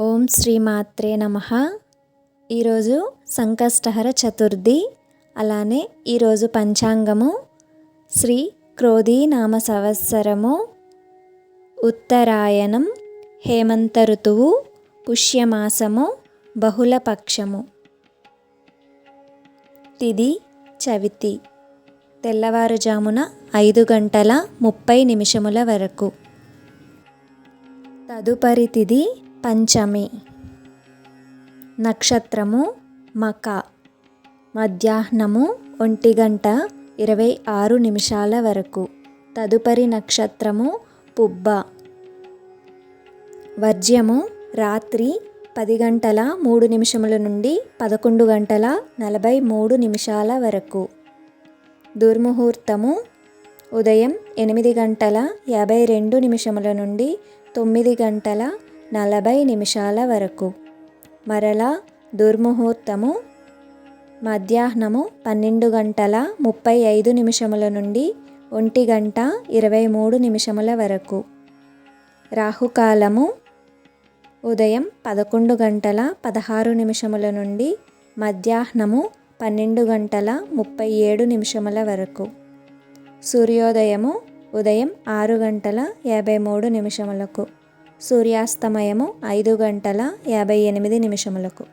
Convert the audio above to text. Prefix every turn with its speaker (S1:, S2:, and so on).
S1: ఓం శ్రీమాత్రే నమ. ఈరోజు సంకష్టహర చతుర్థి అలానే ఈరోజు పంచాంగము శ్రీ క్రోధీ నామ సంవత్సరము. ఉత్తరాయణం హేమంత ఋతువు పుష్యమాసము బహుళపక్షము తిది చవితి తెల్లవారుజామున ఐదు గంటల ముప్పై నిమిషముల వరకు. తదుపరి తిది పంచమి. నక్షత్రము మక. మధ్యాహ్నము ఒంటి గంట ఇరవై ఆరు నిమిషాల వరకు. తదుపరి నక్షత్రము పుబ్బ. వర్జ్యము రాత్రి పది గంటల మూడు నిమిషముల నుండి పదకొండు గంటల నలభై మూడు నిమిషాల వరకు. దుర్ముహూర్తము ఉదయం ఎనిమిది గంటల యాభై రెండు నిమిషముల నుండి తొమ్మిది గంటల నలభై నిమిషాల వరకు. మరలా దుర్ముహూర్తము మధ్యాహ్నము పన్నెండు గంటల ముప్పై ఐదు నిమిషముల నుండి ఒంటి గంట ఇరవై మూడు నిమిషముల వరకు. రాహుకాలము ఉదయం పదకొండు గంటల పదహారు నిమిషముల నుండి మధ్యాహ్నము పన్నెండు గంటల ముప్పై ఏడు నిమిషముల వరకు. సూర్యోదయము ఉదయం ఆరు గంటల యాభై మూడు నిమిషములకు. సూర్యాస్తమయము ఐదు గంటల యాభై ఎనిమిది నిమిషములకు.